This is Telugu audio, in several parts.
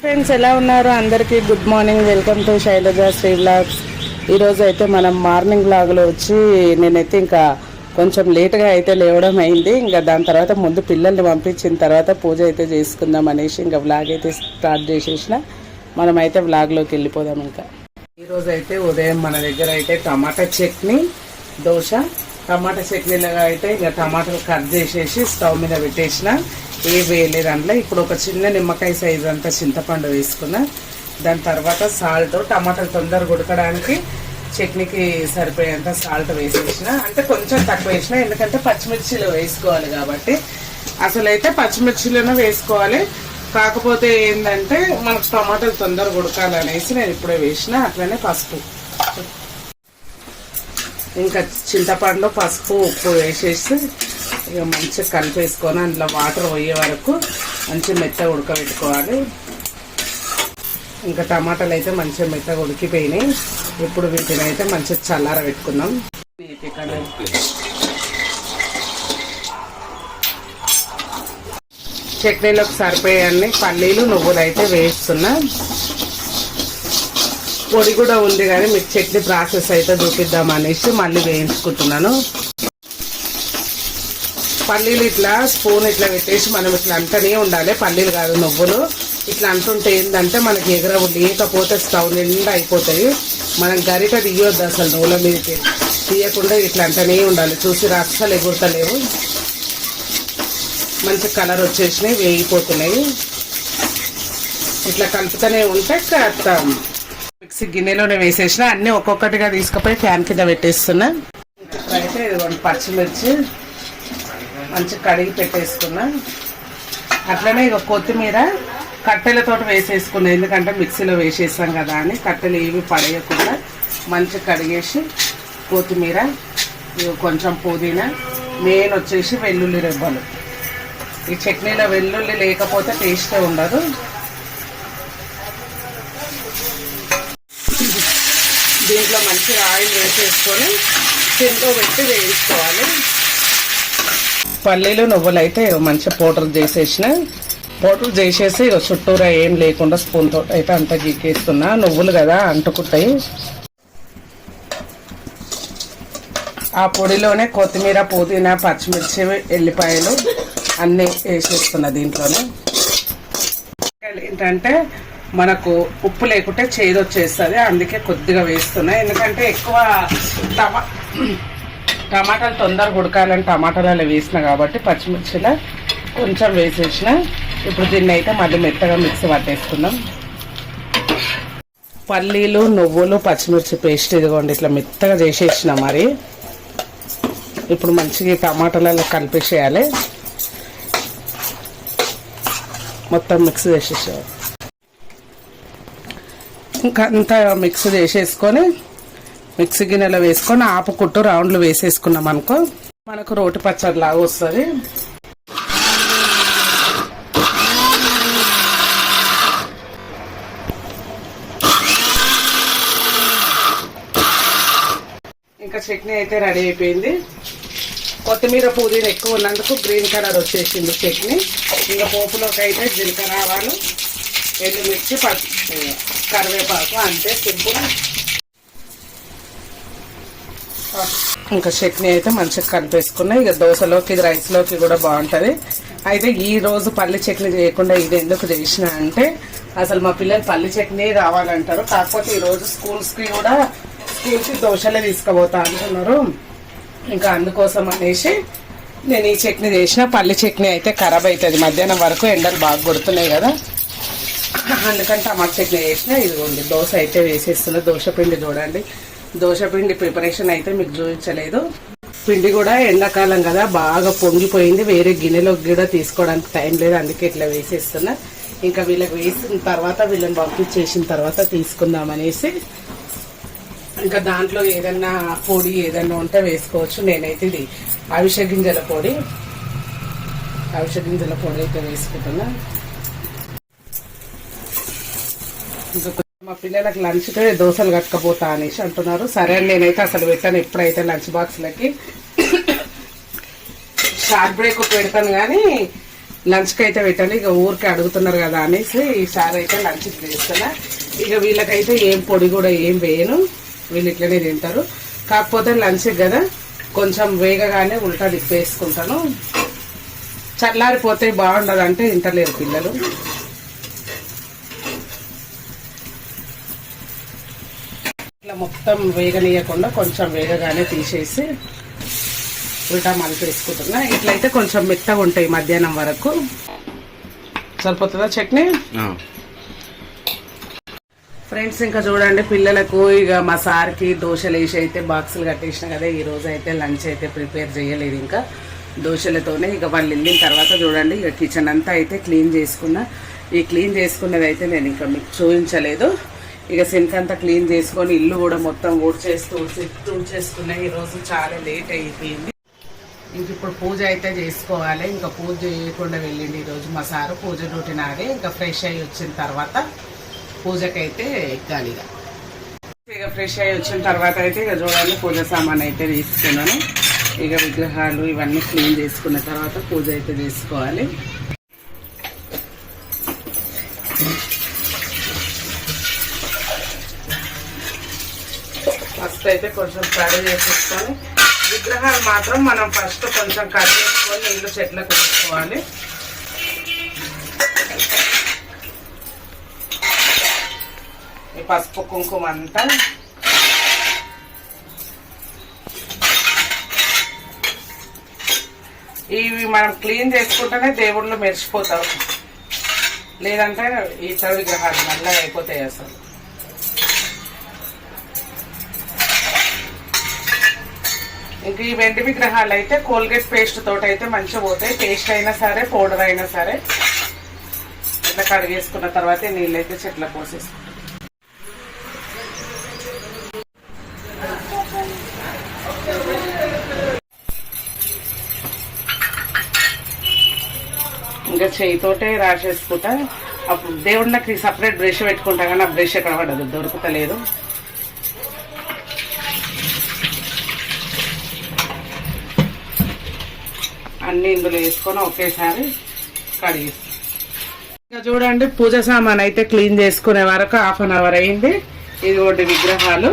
ఫ్రెండ్స్ ఎలా ఉన్నారు? అందరికీ good morning welcome to Shailaja Sri blogs ఈరోజు అయితే మనం మార్నింగ్ బ్లాగ్లో వచ్చి నేనైతే ఇంకా కొంచెం లేట్గా అయితే లేవడం అయింది. ఇంకా దాని తర్వాత ముందు పిల్లల్ని పంపించిన తర్వాత పూజ అయితే చేసుకుందాం అనేసి ఇంకా బ్లాగ్ అయితే స్టార్ట్ చేసేసిన. మనం అయితే బ్లాగ్లోకి వెళ్ళిపోదాం ఇంకా. ఈరోజు అయితే ఉదయం మన దగ్గర అయితే టమాటా చట్నీ దోశ టమాటా చట్నీలాగా అయితే ఇంకా టమాటాలు కట్ చేసేసి స్టవ్ మీద పెట్టేసిన. ఏ వేయలేదు అందులో. ఇప్పుడు ఒక చిన్న నిమ్మకాయ సైజు అంతా చింతపండు వేసుకున్నా. దాని తర్వాత సాల్ట్ టమాటాలు తొందరగా ఉడకడానికి చట్నీకి సరిపోయేంత సాల్ట్ వేసేసిన. అంటే కొంచెం తక్కువ వేసిన ఎందుకంటే పచ్చిమిర్చిలు వేసుకోవాలి కాబట్టి. అసలు అయితే వేసుకోవాలి. కాకపోతే ఏంటంటే మనకు టమాటాలు తొందరగా ఉడకాలనేసి నేను ఇప్పుడే వేసిన అట్లనే పసుపు. ఇంకా చింతపండు పసుపు ఉప్పు వేసేసి ఇక మంచిగా కలిపేసుకొని అందులో వాటర్ పోయే వరకు మంచి మెత్తగా ఉడకబెట్టుకోవాలి. ఇంకా టమాటాలు అయితే మంచిగా మెత్తగా ఉడికిపోయినాయి. ఇప్పుడు వీటిని అయితే మంచిగా చల్లార పెట్టుకుందాం. చట్నీలోకి సరిపోయాన్ని పల్లీలు నువ్వులు అయితే వేస్తున్నా. పొడి కూడా ఉంది కానీ మీకు చట్నీ ప్రాసెస్ అయితే చూపిద్దాం అనేసి మళ్ళీ వేయించుకుంటున్నాను. పల్లీలు ఇట్లా స్పూన్ ఇట్లా పెట్టేసి మనం ఇట్లా అంటనే ఉండాలి. పల్లీలు కాదు నువ్వులు. ఇట్లా అంటుంటే ఏంటంటే మనకి ఎగరవు లేకపోతే స్టవ్ నిండా అయిపోతాయి. మనం గరిట తీయొద్దు అసలు నూనె మీదకి. తీయకుండా ఇట్లా అంటనే ఉండాలి. చూసి అస్సలు ఎగురుతలేవు. మంచి కలర్ వచ్చేసినాయి వేగిపోతున్నాయి. ఇట్లా కలుపుతూనే ఉంటే కాస్త మిక్సీ గిన్నెలోనే వేసేసిన అన్ని ఒక్కొక్కటిగా తీసుకుపోయి ఫ్యాన్ కింద పెట్టేస్తున్నా. అయితే పచ్చిమిర్చి మంచిగా కడిగి పెట్టేసుకున్నా. అట్లనే ఇక కొత్తిమీర కట్టెలతో వేసేసుకున్నా ఎందుకంటే మిక్సీలో వేసేసాం కదా అని. కట్టెలు ఏవి పడేయకుండా మంచిగా కడిగేసి కొత్తిమీర కొంచెం పుదీనా మెయిన్ వచ్చేసి వెల్లుల్లి రెబ్బలు. ఈ చట్నీలో వెల్లుల్లి లేకపోతే టేస్టే ఉండదు. దీంట్లో మంచిగా ఆయిల్ వేసేసుకొని సిమ్లో పెట్టి వేయించుకోవాలి. పల్లీలు నువ్వులు అయితే మంచిగా పౌడర్ చేసేసిన. పౌడర్ చేసేసి చుట్టూరా ఏం లేకుండా స్పూన్ అయితే అంతా గీకేస్తున్నా. నువ్వులు కదా అంటుకుంటాయి. ఆ పొడిలోనే కొత్తిమీర పుదీనా పచ్చిమిర్చి ఎల్లిపాయలు అన్నీ వేసేస్తున్నా దీంట్లోనే. ఏంటంటే మనకు ఉప్పు లేకుంటే చేదు వచ్చేస్తుంది. అందుకే కొద్దిగా వేస్తున్నా. ఎందుకంటే ఎక్కువ టమా టమాటాలు తొందరగా ఉడకాలని టమాటాలలో వేసిన కాబట్టి పచ్చిమిర్చిలో కొంచెం వేసేసిన. ఇప్పుడు దీన్ని అయితే మళ్ళీ మెత్తగా మిక్సీ పట్టేసుకుందాం. పల్లీలు నువ్వులు పచ్చిమిర్చి పేస్ట్ ఇదిగోండి ఇట్లా మెత్తగా చేసేసిన మరి. ఇప్పుడు మంచిగా టమాటాలలో కలిపేసేయాలి. మొత్తం మిక్స్ చేసేసేయాలి. ఇంకా అంతా మిక్స్ చేసేసుకొని మిక్సీ గిన్నెలో వేసుకొని ఆపుకుంటూ రౌండ్లు వేసేసుకున్నాం అనుకో మనకు రోటి పచ్చడి లాగా వస్తుంది. ఇంకా చట్నీ అయితే రెడీ అయిపోయింది. కొత్తిమీర పుదీనా ఎక్కువ ఉన్నందుకు గ్రీన్ కలర్ వచ్చేసింది చట్నీ. ఇంకా పోపులోకి అయితే జీలకర్ర ఆవాలు. ఎండుమిర్చి పచ్చి కరివేపాకు అంతే సింపుల్. ఇంకా చట్నీ అయితే మంచిగా కలిపేసుకున్నాయి ఇక దోశలోకి ఇది రైస్లోకి కూడా బాగుంటుంది. అయితే ఈ రోజు పల్లి చట్నీ చేయకుండా ఇది ఎందుకు చేసిన అంటే అసలు మా పిల్లలు పల్లి చట్నీ రావాలంటారు. కాకపోతే ఈరోజు స్కూల్స్కి కూడా స్కూల్కి దోశలే తీసుకుపోతా అంటున్నారు. ఇంకా అందుకోసం అనేసి నేను ఈ చట్నీ చేసిన. పల్లి చట్నీ అయితే ఖరాబ్ అవుతుంది. మధ్యాహ్నం వరకు ఎండలు బాగా కొడుతున్నాయి కదా. అందుకని టమాటా చట్నీ చేసిన ఇదిగోండి దోశ అయితే వేసేస్తున్నా. దోశ పిండి చూడండి. దోశ పిండి ప్రిపరేషన్ అయితే మీకు చూపించలేదు. పిండి కూడా ఎండాకాలం కదా బాగా పొంగిపోయింది. వేరే గిన్నెలోకి కూడా తీసుకోవడానికి టైం లేదు అందుకే ఇట్లా వేసేస్తున్నా. ఇంకా వీళ్ళకి వేసిన తర్వాత వీళ్ళని పంపించేసిన తర్వాత తీసుకుందాం అనేసి ఇంకా దాంట్లో ఏదన్నా పొడి ఏదన్నా ఉంటే వేసుకోవచ్చు. నేనైతే ఇది అవిష గింజల పొడి అవిష గింజల పొడి అయితే వేసుకుంటున్నా. ఇంకా మా పిల్లలకు లంచ్కి దోశలు కట్టకపోతా అనేసి అంటున్నారు. సరే అని నేనైతే అసలు పెట్టాను ఎప్పుడైతే లంచ్ బాక్స్లకి షార్ట్ బ్రేక్ పెడతాను కానీ లంచ్కి అయితే పెట్టాను. ఇక ఊరికి అడుగుతున్నారు కదా అనేసి ఈసారి అయితే లంచ్ చేస్తున్నా. ఇక వీళ్ళకైతే ఏం పొడి కూడా ఏం వేయను. వీళ్ళు ఇట్లనే తింటారు. కాకపోతే లంచ్కి కదా కొంచెం వేగగానే ఉల్టా తిప్పేసుకుంటాను. చల్లారిపోతే బాగుండదు అంటే పిల్లలు. మొత్తం వేగనీయకుండా కొంచెం వేగగానే తీసేసి ఉల్టా మలిపేసుకుంటున్నా ఇట్లయితే కొంచెం మెత్తగా ఉంటాయి మధ్యాహ్నం వరకు. సరిపోతుందా చట్నీ? ఫ్రెండ్స్ ఇంకా చూడండి పిల్లలకు ఇక మా సార్కి దోశలు వేసి అయితే బాక్సులు కట్టేసిన కదా ఈ రోజు అయితే లంచ్ అయితే ప్రిపేర్ చేయలేదు ఇంకా. దోశలతోనే ఇక వాళ్ళు వెళ్ళిన తర్వాత చూడండి ఇక కిచెన్ అంతా అయితే క్లీన్ చేసుకున్నా. ఈ క్లీన్ చేసుకున్నది అయితే నేను ఇంకా మీకు చూపించలేదు. ఇక సింక్ అంతా క్లీన్ చేసుకొని ఇల్లు కూడా మొత్తం ఊడ్చేస్తూ తుడిచేసుకున్నాయి ఈరోజు చాలా లేట్ అయిపోయింది. ఇంక ఇప్పుడు పూజ అయితే చేసుకోవాలి. ఇంకా పూజ చేయకుండా వెళ్ళింది ఈరోజు మా సారు. పూజ డ్యూటీ నాదే ఇంకా ఫ్రెష్ అయ్యి వచ్చిన తర్వాత పూజకైతే ఎక్కాలి ఇక. ఇక ఫ్రెష్ అయ్యి వచ్చిన తర్వాత అయితే ఇక చూడాలి పూజ సామాన్ అయితే తీసుకున్నాను. ఇక విగ్రహాలు ఇవన్నీ క్లీన్ చేసుకున్న తర్వాత పూజ అయితే చేసుకోవాలి. ఫస్ట్ అయితే కొంచెం కడి చేసేసుకొని విగ్రహాలు మాత్రం మనం ఫస్ట్ కొంచెం కట్ చేసుకొని నీళ్ళు చెట్లకు వేసుకోవాలి. ఈ పసుపు కుంకుమ అంతా ఇవి మనం క్లీన్ చేసుకుంటేనే దేవుళ్ళు మెరిసిపోతారు. లేదంటే ఈ ఇతర విగ్రహాలు నల్లగా అయిపోతాయి అసలు. ఇంకా ఈ వెండి విగ్రహాలు అయితే కోల్గేట్ పేస్ట్ తోటి అయితే మంచిగా పోతాయి. పేస్ట్ అయినా సరే పౌడర్ అయినా సరే. ఇట్లా కడిగేసుకున్న తర్వాత నీళ్ళు అయితే చెట్ల పోసేసుకుంటాం. ఇంకా చేయితోటే రాసేసుకుంటా. అప్పుడు దేవుళ్ళకి సపరేట్ బ్రష్ పెట్టుకుంటా కానీ ఆ బ్రష్ ఎక్కడ పడదు. దొరుకుతలేదు. అన్ని ఇందులో వేసుకొని ఒకేసారి కడిగిస్తాం ఇంకా చూడండి పూజ సామాన్ అయితే క్లీన్ చేసుకునే వరకు హాఫ్ అన్ అవర్ అయింది. ఇది ఒకటి విగ్రహాలు.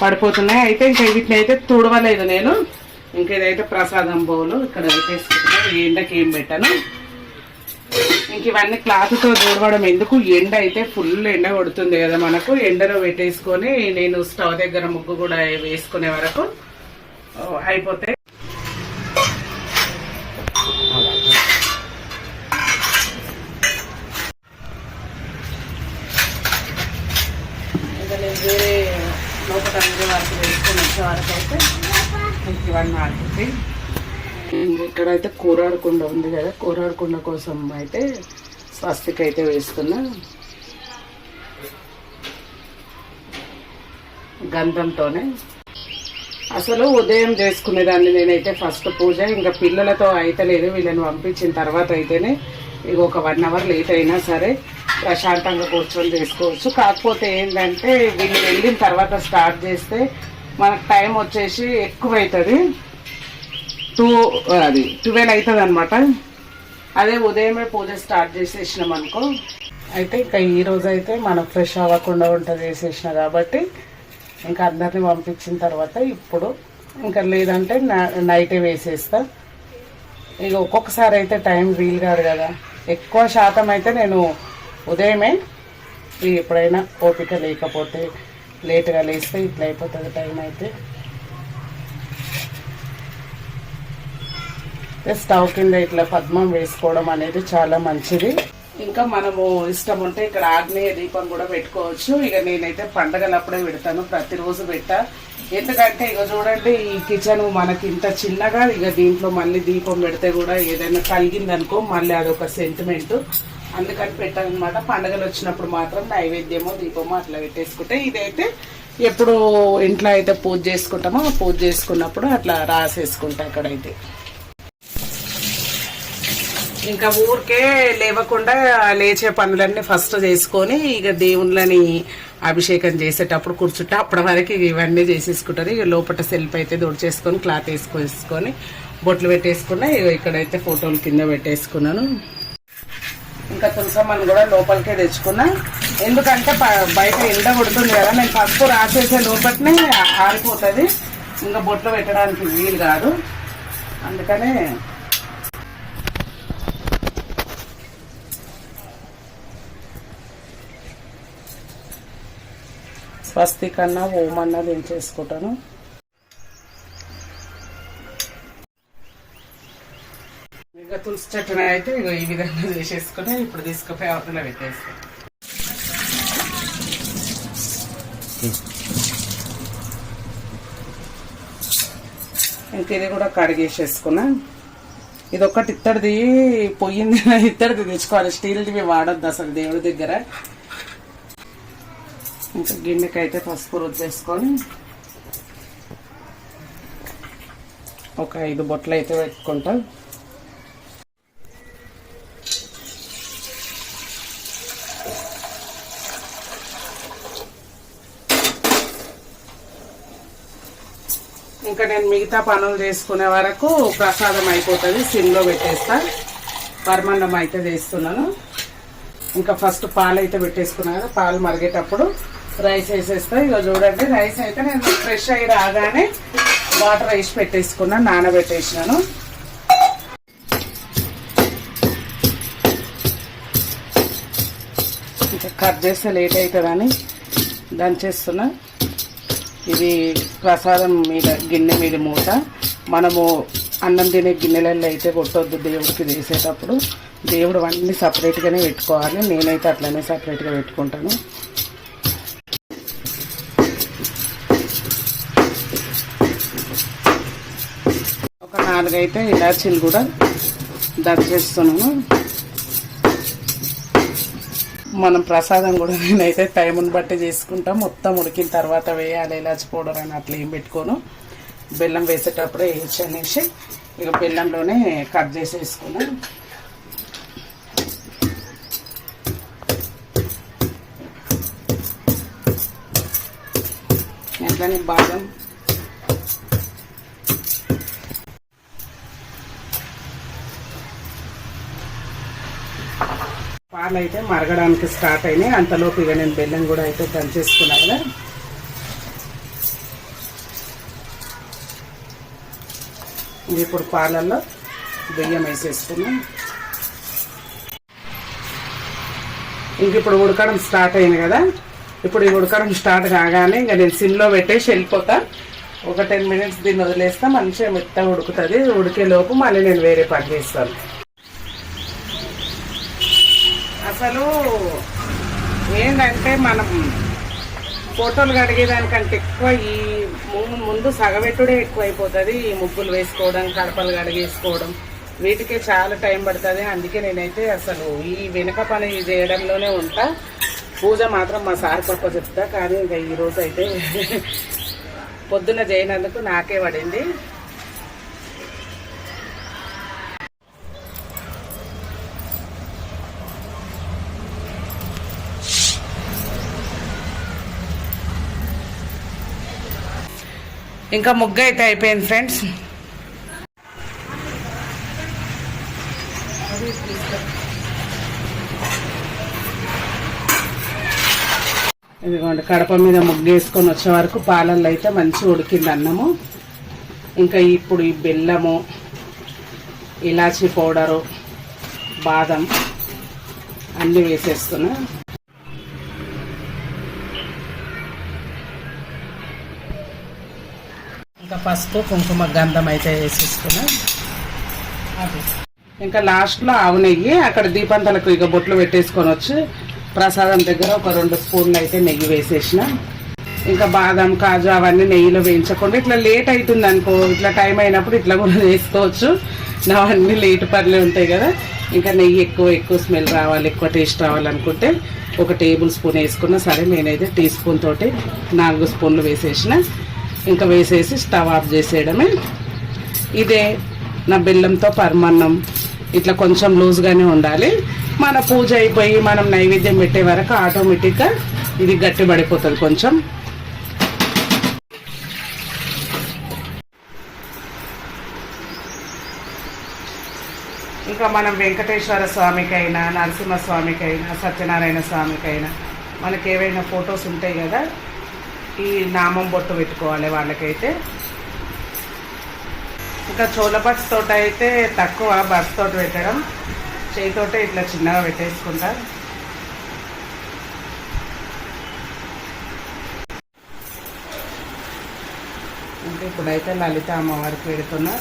పడిపోతున్నాయి. అయితే ఇంకా వీటిని అయితే తుడవలేదు నేను. ఇంకా ఇదైతే ప్రసాదం బౌలు. ఇక్కడ పెట్టేసుకుంటున్నాను ఈ ఎండకి ఏం పెట్టాను. ఇంక ఇవన్నీ క్లాత్తో దూడవడం ఎందుకు? ఎండ అయితే ఫుల్ ఎండ కొడుతుంది కదా మనకు. ఎండలో పెట్టేసుకొని నేను స్టవ్ దగ్గర ముగ్గు కూడా వేసుకునే వరకు నేను వేరే లోపల వేరే వరకు వేసుకొని వచ్చే వరకు అయితే ఆడుతుంది ఇక్కడైతే కూరాడకుండ ఉంది కదా కూరాడకుండ కోసం అయితే స్వస్తికి అయితే వేస్తున్నా. గంధంతోనే అసలు ఉదయం చేసుకునేదాన్ని నేనైతే ఫస్ట్ పూజ ఇంకా పిల్లలతో అయితలేదు వీళ్ళని పంపించిన తర్వాత అయితేనే ఇక ఒక వన్ అవర్ లేట్ అయినా సరే ప్రశాంతంగా కూర్చొని చేసుకోవచ్చు. కాకపోతే ఏంటంటే వీళ్ళు వెళ్ళిన తర్వాత స్టార్ట్ చేస్తే మనకు టైం వచ్చేసి ఎక్కువ అవుతుంది టూ అది ట్వెల్వ్ అవుతుంది అనమాట అదే ఉదయమే పూజ స్టార్ట్ చేసేసినాం అనుకో అయితే ఇంకా ఈరోజు అయితే మనం ఫ్రెష్ అవ్వకుండా ఉంటుంది చేసేసిన కాబట్టి ఇంకా అందరిని పంపించిన తర్వాత ఇప్పుడు ఇంకా లేదంటే నైటే వేసేస్తా. ఇక ఒక్కొక్కసారి అయితే టైం వీలు కాదు కదా. ఎక్కువ శాతం అయితే నేను ఉదయమే ఎప్పుడైనా ఓపిక లేకపోతే లేట్గా లేస్తే ఇట్లా అయిపోతుంది టైం అయితే. స్టవ్ కింద ఇట్లా పద్మం వేసుకోవడం అనేది చాలా మంచిది. ఇంకా మనము ఇష్టం ఉంటే ఇక్కడ ఆగ్నేయ దీపం కూడా పెట్టుకోవచ్చు. ఇక నేనైతే పండగలప్పుడే పెడతాను ప్రతిరోజు పెట్టా. ఎందుకంటే ఇక చూడండి ఈ కిచెన్ మనకి ఇంత చిన్నగా ఇక దీంట్లో మళ్ళీ దీపం పెడితే కూడా ఏదైనా కలిగిందనుకో మళ్ళీ అదొక సెంటిమెంట్ అందుకని పెట్టాను పండగలు వచ్చినప్పుడు మాత్రం నైవేద్యమో దీపమో అట్లా పెట్టేసుకుంటే ఇదైతే ఎప్పుడు ఇంట్లో అయితే పూజ చేసుకుంటామో పూజ చేసుకున్నప్పుడు అట్లా రాసేసుకుంటా అక్కడైతే. ఇంకా ఊరికే లేవకుండా లేచే పనులన్నీ ఫస్ట్ చేసుకొని ఇక దేవుళ్ళని అభిషేకం చేసేటప్పుడు కూర్చుంటే అప్పటి వరకు ఇవన్నీ చేసేసుకుంటారు. ఇక లోపల సెల్ఫ్ అయితే చేసుకొని క్లాత్ వేసుకొని బొట్లు పెట్టేసుకున్నా ఇగో ఇక్కడైతే ఫోటోలు కింద పెట్టేసుకున్నాను. ఇంకా తులసమ్మని కూడా లోపలికే తెచ్చుకున్నా. ఎందుకంటే బయట ఎండ కొడుతుంది కదా నేను పసుపు రాసేసే లోపలనే ఆరిపోతుంది. ఇంకా బొట్లు పెట్టడానికి వీలు కాదు. అందుకనే స్వస్తి కన్నా ఓం అన్నది ఏం చేసుకుంటాను? ఇంకా తులసి చెట్టున అయితే ఈ విధంగా చేసేసుకుని ఇప్పుడు తీసుకుపోయి అవతల పెట్టేస్తాను ఇంక ఇది కూడా కడిగేసేసుకున్నా. ఇది ఒక్కటి ఇత్తడిది పొయ్యింది ఇత్తడిది తెచ్చుకోవాలి. స్టీల్ది వాడొద్దు అసలు దేవుడి దగ్గర. ఇంకా గిన్నెకి అయితే పసుపు రుద్దేసుకొని ఒక ఐదు బొట్లు అయితే పెట్టుకుంటా. ఇంకా నేను మిగతా పనులు చేసుకునే వరకు ప్రసాదం అయిపోతుంది సిమ్లో పెట్టేస్తా. పరమాన్నం అయితే వేస్తున్నాను ఇంకా ఫస్ట్ పాలు అయితే పెట్టేసుకున్నాను కదా పాలు మరిగేటప్పుడు రైస్ వేసేస్తా ఇక చూడండి రైస్ అయితే నేను ఫ్రెష్ అయ్యి రాగానే వాటర్ వేసి పెట్టేసుకున్నా నానబెట్టేసినాను. ఇంకా కట్ చేస్తే లేట్ అవుతుందని దంచేస్తున్నా. ఇది ప్రసాదం మీద గిన్నె మీద మూత. మనము అన్నం తినే గిన్నెలలో అయితే కొట్టొద్దు దేవుడికి చేసేటప్పుడు. దేవుడు అన్నీ సపరేట్గానే పెట్టుకోవాలి. నేనైతే అట్లనే సపరేట్గా పెట్టుకుంటాను. నాలుగైతే ఇలాచీలు కూడా దంచేస్తున్నాను మనం ప్రసాదం కూడా నేనైతే టైంని బట్టి చేసుకుంటా. మొత్తం ఉడికిన తర్వాత వేయాలి ఇలాచి పౌడర్ అని అట్లా ఏం పెట్టుకోను. బెల్లం వేసేటప్పుడే వేయచ్చు అనేసి ఇక బెల్లంలోనే కట్ చేసి వేసుకున్నాను అట్లనే బాదం పాలు అయితే మరగడానికి స్టార్ట్ అయినాయి. అంతలోపు ఇక నేను బెల్లం కూడా అయితే దంచేసుకున్నా కదా. ఇప్పుడు పాలల్లో బియ్యం వేసేసుకున్నాం. ఇంక ఇప్పుడు ఉడకడం స్టార్ట్ అయింది కదా. ఇప్పుడు ఈ ఉడకడం స్టార్ట్ కాగానే ఇంకా నేను సిమ్లో పెట్టేసి వెళ్ళిపోతా. ఒక టెన్ మినిట్స్ దీన్ని వదిలేస్తా. మంచిగా మెత్తగా ఉడుకుతుంది. ఉడికే లోపు మళ్ళీ నేను వేరే పని చేస్తాను. అసలు ఏంటంటే మనం ఫోటోలు కడిగేదానికంటే ఎక్కువ ఈ ముందు సగబెట్టుడే ఎక్కువ అయిపోతుంది ఈ ముగ్గులు వేసుకోవడం కడపలు కడిగేసుకోవడం. వీటికే చాలా టైం పడుతుంది. అందుకే నేనైతే అసలు ఈ వెనుక పని చేయడంలోనే ఉంటా. పూజ మాత్రం మా సార్ పక్క చెప్తా. కానీ ఇంకా ఈరోజు అయితే పొద్దున చేయనందుకు నాకే పడింది. ఇంకా ముగ్గు అయితే అయిపోయింది ఫ్రెండ్స్ ఇదిగోండి కడప మీద ముగ్గు వేసుకొని వచ్చే వరకు పాలల్లో అయితే మంచిగా ఉడికింది అన్నము. ఇంకా ఇప్పుడు ఈ బెల్లము ఇలాచీ పౌడరు బాదం అన్నీ వేసేస్తున్నా. పసుపు కుంకుమ గంధం అయితే వేసేసుకున్నాం. అది. ఇంకా లాస్ట్లో ఆవు నెయ్యి అక్కడ దీపంతలకు ఇక బొట్లు పెట్టేసుకొని వచ్చి ప్రసాదం దగ్గర ఒక రెండు స్పూన్లు అయితే నెయ్యి వేసేసిన. ఇంకా బాదం కాజు అవన్నీ నెయ్యిలో వేయించకుండా ఇట్లా లేట్ అవుతుంది అనుకో ఇట్లా టైం అయినప్పుడు ఇట్లా కూడా వేసుకోవచ్చు. నా అన్ని లేట్ పనులే ఉంటాయి కదా. ఇంకా నెయ్యి ఎక్కువ ఎక్కువ స్మెల్ రావాలి ఎక్కువ టేస్ట్ రావాలనుకుంటే ఒక టేబుల్ స్పూన్ వేసుకున్నా సరే నేనైతే టీ స్పూన్ తోటి నాలుగు స్పూన్లు వేసేసిన. ఇంకా వేసేసి స్టవ్ ఆఫ్ చేసేయడమే. ఇదే నా బెల్లంతో పరమాన్నం. ఇట్లా కొంచెం లూజ్గానే ఉండాలి. మన పూజ అయిపోయి మనం నైవేద్యం పెట్టే వరకు ఆటోమేటిక్గా ఇది గట్టి పడిపోతుంది కొంచెం. ఇంకా మనం వెంకటేశ్వర స్వామికైనా నరసింహ స్వామికైనా సత్యనారాయణ స్వామికైనా మనకి ఏవైనా ఫొటోస్ ఉంటాయి కదా ఈ నామం బొట్టు పెట్టుకోవాలి వాళ్ళకైతే. ఇంకా చోళ బట్స్ తోట అయితే తక్కువ బట్స్ తోట పెట్టడం. చేయితోటే ఇట్లా చిన్నగా పెట్టేసుకుంటా. ఇంకా ఇప్పుడైతే లలిత అమ్మవారికి పెడుతున్నా.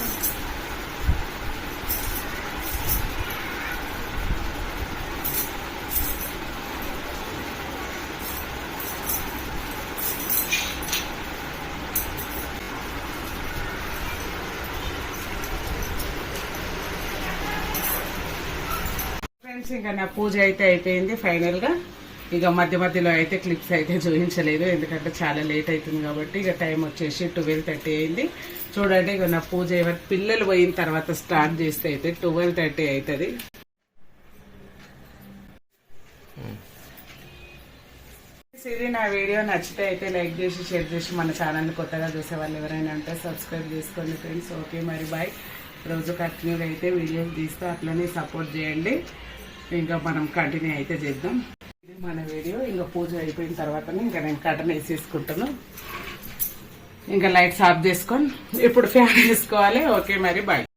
ఫ్రెండ్స్ ఇంకా నా పూజ అయితే అయిపోయింది ఫైనల్గా ఇక మధ్య మధ్యలో అయితే క్లిప్స్ అయితే చూపించలేదు ఎందుకంటే చాలా లేట్ అవుతుంది కాబట్టి ఇక టైం వచ్చేసి ట్వెల్వ్ థర్టీ అయింది. చూడండి ఇక నా పూజ పిల్లలు పోయిన తర్వాత స్టార్ట్ చేస్తే అయితే ట్వెల్వ్ థర్టీ అవుతుంది. ఇది నా వీడియో నచ్చితే అయితే లైక్ చేసి షేర్ చేసి మన ఛానల్ని కొత్తగా చూసే వాళ్ళు ఎవరైనా ఉంటే సబ్స్క్రైబ్ చేసుకోండి ఫ్రెండ్స్. ఓకే మరి బాయ్ రోజు కంటిన్యూ అయితే వీడియోస్ తీస్తూ అట్లనే సపోర్ట్ చేయండి. ఇంకా మనం కంటిన్యూ అయితే చేద్దాం. ఇది మన వీడియో. ఇంకా పూజ అయిపోయిన తర్వాతనే ఇంకా నేను కటన్ వేసేసుకుంటాను ఇంకా లైట్స్ ఆఫ్ చేసుకొని ఇప్పుడు ఫ్యాన్ వేసుకోవాలి. ఓకే మరి బాయ్.